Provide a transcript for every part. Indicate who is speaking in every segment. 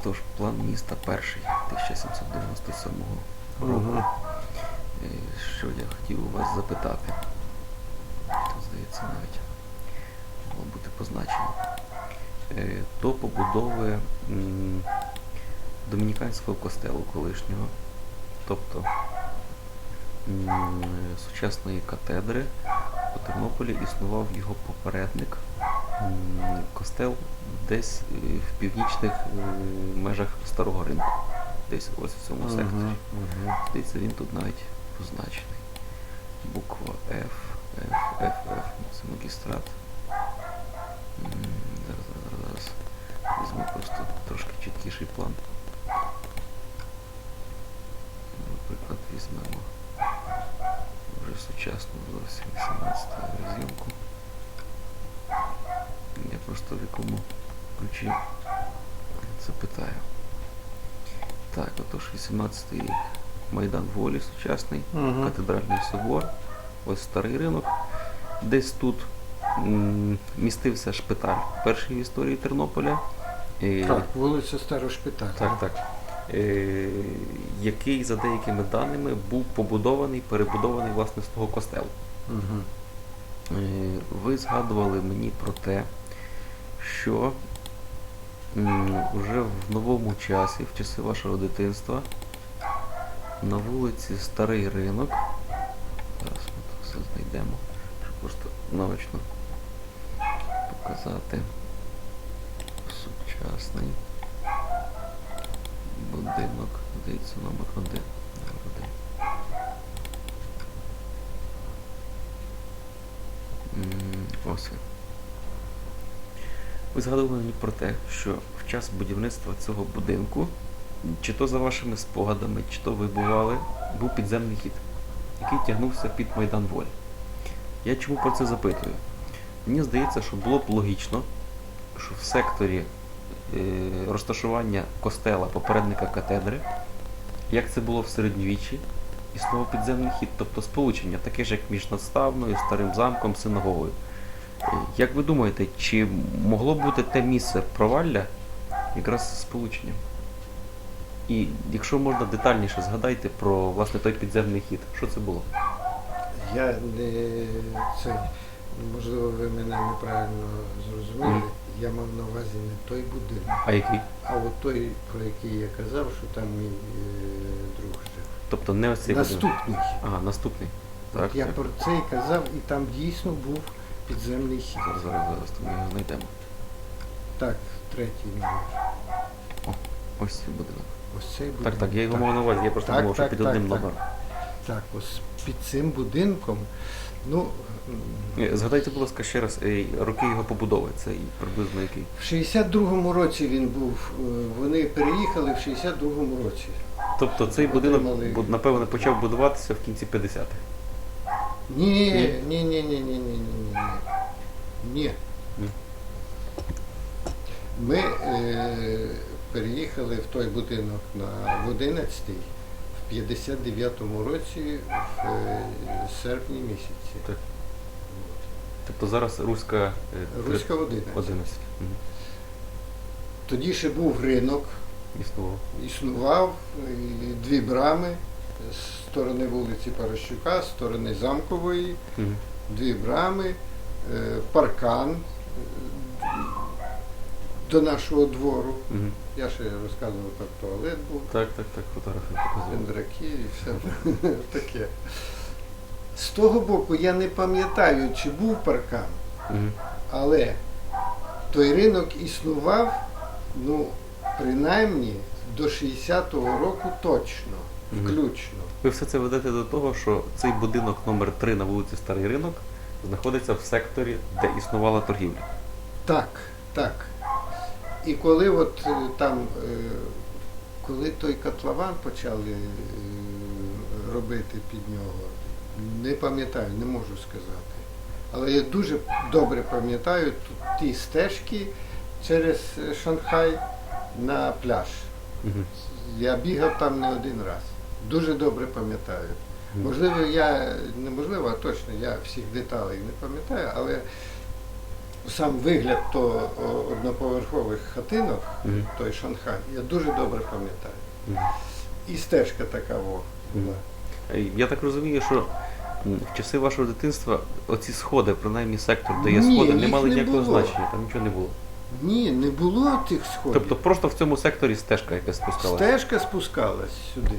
Speaker 1: Отож, план міста перший 1797 року. Е, Що я хотів у вас запитати? Тут, здається, навіть могло бути позначено. Е, До побудови домініканського костелу колишнього, тобто сучасної катедри, у Тернополі існував його попередник, костел десь е, в північних е, межах старого ринку. Десь ось в цьому секторі. Здається, він тут навіть позначений. Буква F, F, F, F, це магістрат. М, Зараз, зараз, зараз. Візьму просто трошки чіткіший план. Наприклад, візьмемо вже сучасну зовсім 18 зйомку. Я просто в якому ключі це питаю. Так, отож 18 рік. Майдан Волі сучасний,
Speaker 2: Мгм.
Speaker 1: катедральний собор, ось старий ринок. Десь тут м, містився шпиталь, перший в історії Тернополя.
Speaker 2: Так, вулиця Старошпиталь.
Speaker 1: так, так. Е, який, за деякими даними, був побудований, перебудований власне з того костелу.
Speaker 2: Мгм.
Speaker 1: Е, Ви згадували мені про те, що вже в новому часі, в часи вашого дитинства, на вулиці Старий Ринок. Зараз ми це все знайдемо, щоб просто наочно показати сучасний будинок. Здається, номер один. Ось він. Ви згадували про те, що в час будівництва цього будинку, чи то за вашими спогадами, чи то ви бували, був підземний хід, який тягнувся під Майдан Волі. Я чому про це запитую? Мені здається, що було б логічно, що в секторі е, розташування костела попередника катедри, як це було в середньовіччі, існував підземний хід, тобто сполучення, таке ж як між надставною, старим замком, синагогою. Як ви думаєте, чи могло бути те місце провалля якраз з сполученням? І якщо можна детальніше згадайте про власне той підземний хід, що це було?
Speaker 2: Я не це можливо ви мене неправильно зрозуміли.
Speaker 1: Мгм.
Speaker 2: Я мав на увазі не той будинок,
Speaker 1: А який?
Speaker 2: а от той, про який я казав, що там мій е, друг жив.
Speaker 1: Тобто не ось цей будинок.
Speaker 2: Наступний.
Speaker 1: Ага, наступний. Так,
Speaker 2: я
Speaker 1: так.
Speaker 2: про це і казав, і там дійсно був підземний хід.
Speaker 1: Зараз, зараз, зараз, ми його знайдемо.
Speaker 2: Так, третій номер.
Speaker 1: Ось цей будинок.
Speaker 2: Ось цей будинок.
Speaker 1: так, так, я його мав на увазі, я просто
Speaker 2: Так,
Speaker 1: думав, що
Speaker 2: так,
Speaker 1: під
Speaker 2: так,
Speaker 1: одним
Speaker 2: так.
Speaker 1: номером.
Speaker 2: Так, ось під цим будинком, ну,
Speaker 1: Згадайте, будь ласка, ще раз, е, роки його побудови, це і приблизно який.
Speaker 2: в 62-му році він був, е, вони переїхали в 62-му році.
Speaker 1: Тобто цей будинок,
Speaker 2: Отримали.
Speaker 1: бу- напевно, почав будуватися в кінці 50-х.
Speaker 2: Ні,
Speaker 1: Ні?
Speaker 2: ні, ні, ні, ні, ні, ні, ні. Ми е, переїхали в той будинок на в 11-й в 59-му році в е, серпні місяці.
Speaker 1: Так. Тобто зараз Руська, е, три-
Speaker 2: Руська 11.
Speaker 1: 11 Мгм.
Speaker 2: Тоді ще був ринок,
Speaker 1: існував.
Speaker 2: існував і дві брами з сторони вулиці Паращука, з сторони Замкової, дві брами, е, паркан е, до нашого двору. Я ще розказував, як туалет був,
Speaker 1: Так, так, так, фотографії показував.
Speaker 2: пендраки і все таке. З того боку я не пам'ятаю, чи був паркан, але той ринок існував, ну, принаймні до 60-го року точно. Включно.
Speaker 1: Ви все це ведете до того, що цей будинок номер 3 на вулиці Старий Ринок знаходиться в секторі, де існувала торгівля.
Speaker 2: Так, так. І коли от е, там, е, коли той котлован почали е, робити під нього, не пам'ятаю, не можу сказати. Але я дуже добре пам'ятаю тут ті стежки через Шанхай на пляж.
Speaker 1: Мгм.
Speaker 2: Я бігав там не один раз. Дуже добре пам'ятаю. Можливо, я неможливо, а точно я всіх деталей не пам'ятаю, але сам вигляд то одноповерхових хатинок, той Шанхай, я дуже добре пам'ятаю. І стежка така во була.
Speaker 1: Я так розумію, що в часи вашого дитинства оці сходи, принаймні сектор, де є
Speaker 2: Ні,
Speaker 1: сходи, не
Speaker 2: їх
Speaker 1: мали
Speaker 2: не
Speaker 1: ніякого
Speaker 2: було.
Speaker 1: значення, там нічого не було.
Speaker 2: Ні, не було тих сходів.
Speaker 1: Тобто просто в цьому секторі стежка якась спускалася.
Speaker 2: Стежка спускалась сюди.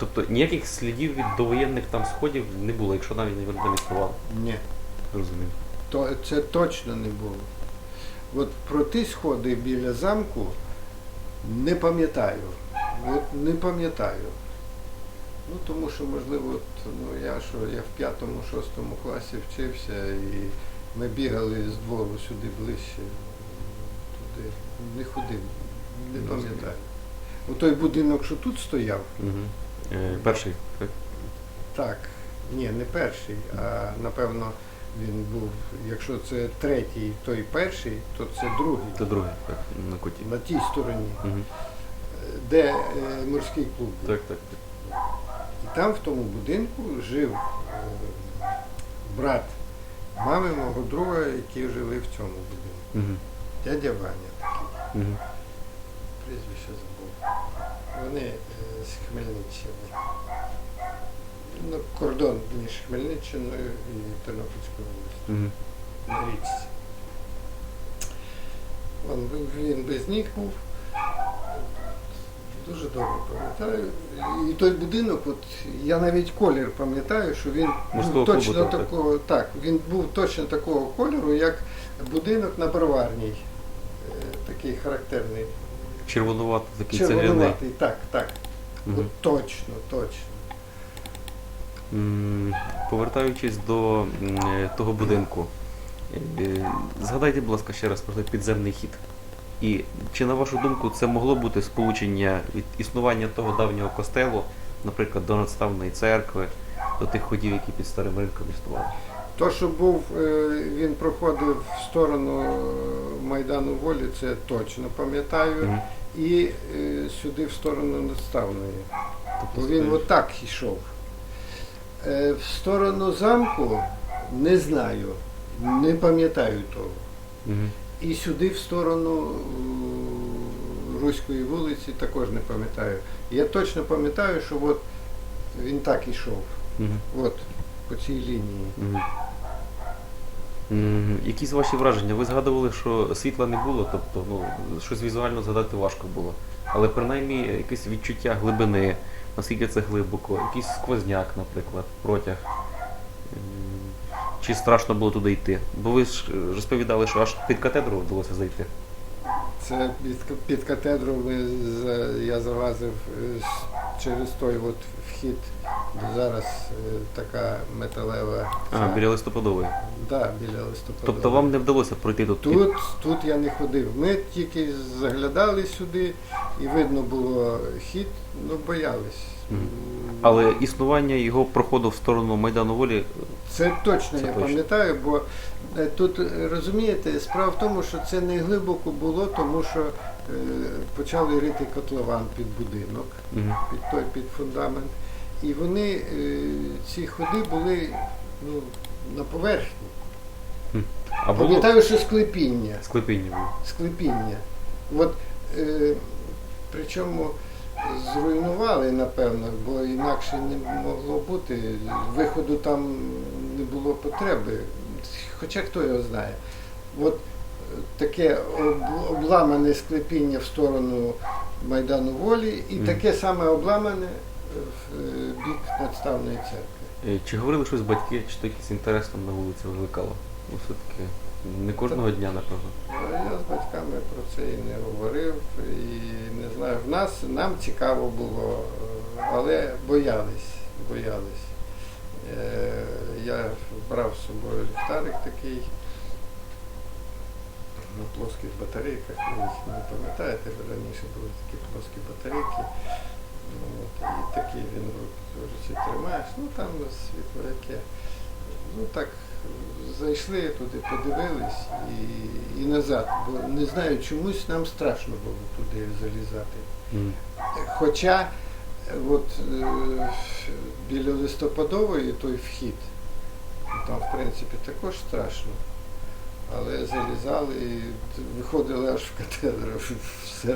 Speaker 1: Тобто ніяких слідів від довоєнних там сходів не було, якщо навіть не не існувало.
Speaker 2: Ні.
Speaker 1: Розумію.
Speaker 2: То, це точно не було. От про ті сходи біля замку не пам'ятаю. От не пам'ятаю. Ну, тому що, можливо, от, ну, я, що я в п'ятому-шостому класі вчився і ми бігали з двору сюди ближче, туди. Не ходив, не
Speaker 1: Не
Speaker 2: пам'ятаю. У той будинок, що тут стояв,
Speaker 1: Угу. Е, перший, так?
Speaker 2: так, ні, не перший, а напевно він був, якщо це третій, той перший, то це другий.
Speaker 1: Це другий, так, на коті.
Speaker 2: На тій стороні,
Speaker 1: Угу.
Speaker 2: де е, морський клуб. був.
Speaker 1: Так, так.
Speaker 2: І там в тому будинку жив е, брат мами мого друга, які жили в цьому будинку.
Speaker 1: Угу.
Speaker 2: Дядя Ваня такий,
Speaker 1: Угу.
Speaker 2: прізвище забув. Вони е, з Хмельниччини. Ну, кордон між Хмельниччиною і Тернопільською областю.
Speaker 1: Угу.
Speaker 2: на річці. Он, він без ніг був. Дуже добре пам'ятаю. І той будинок, от я навіть колір пам'ятаю, що він
Speaker 1: Морського
Speaker 2: був
Speaker 1: клубу,
Speaker 2: точно
Speaker 1: так, так.
Speaker 2: такого, він був точно такого кольору, як будинок на Броварній. Е, Такий характерний.
Speaker 1: Червонувато такий.
Speaker 2: Червонуватий, так, так.
Speaker 1: Угу.
Speaker 2: От точно, точно.
Speaker 1: М, Повертаючись до м, того будинку, е, згадайте, будь ласка, ще раз про той підземний хід. І чи на вашу думку це могло бути сполучення від існування того давнього костелу, наприклад, до надставної церкви, до тих ходів, які під старим ринком існували?
Speaker 2: То, що був, е, він проходив в сторону е, Майдану Волі, це точно пам'ятаю.
Speaker 1: Мгм.
Speaker 2: І е, сюди в сторону Надставної. Бо
Speaker 1: Тобто,
Speaker 2: він отак йшов. Е, В сторону замку не знаю, не пам'ятаю того.
Speaker 1: Мгм.
Speaker 2: І сюди в сторону е, Руської вулиці також не пам'ятаю. Я точно пам'ятаю, що от він так йшов.
Speaker 1: Мгм.
Speaker 2: От, по цій лінії.
Speaker 1: Мгм. Якісь ваші враження? Ви згадували, що світла не було, тобто ну, щось візуально згадати важко було. Але принаймні якесь відчуття глибини, наскільки це глибоко, якийсь сквозняк, наприклад, протяг. Чи страшно було туди йти? Бо ви ж е, розповідали, що аж під катедру вдалося зайти.
Speaker 2: Це під, під катедру я залазив е, через той от вхід, зараз е, така металева.
Speaker 1: А, біля листопадової.
Speaker 2: Да, біля листопада.
Speaker 1: Тобто вам не вдалося пройти тут? під-
Speaker 2: Тут, тут я не ходив. Ми тільки заглядали сюди і видно було хід, ну боялись.
Speaker 1: Але існування його проходу в сторону Майдану Волі.
Speaker 2: Це точно
Speaker 1: Це
Speaker 2: я
Speaker 1: точно.
Speaker 2: пам'ятаю, бо е, тут е, розумієте, справа в тому, що це не глибоко було, тому що почали рити котлован під будинок,
Speaker 1: Мгм.
Speaker 2: під той під фундамент. І вони, е, ці ходи були ну, на поверхні.
Speaker 1: А було
Speaker 2: Пам'ятаю, що склепіння.
Speaker 1: склепіння було.
Speaker 2: склепіння. От, е, причому зруйнували, напевно, бо інакше не могло бути. Виходу там не було потреби. Хоча хто його знає. От таке об- обламане склепіння в сторону Майдану Волі і таке саме обламане в е, бік надставної церкви.
Speaker 1: Е, Чи говорили щось батьки, чи то якийсь інтерес там на вулиці викликало? Ну, все-таки не кожного дня, напевно.
Speaker 2: Ну, Я з батьками про це і не говорив, і не знаю. В нас нам цікаво було, е, але боялись, боялись. Е, Я брав з собою ліхтарик такий на плоских батарейках, ви не пам'ятаєте, раніше були такі плоскі батарейки. От, і такий він в руці тримаєш, ну там світло яке. Ну так, зайшли туди, подивились і, і назад. Бо не знаю, чомусь нам страшно було туди залізати. Хоча от, е, біля листопадової той вхід, там в принципі також страшно. але залізали і виходили аж в катедру всередину.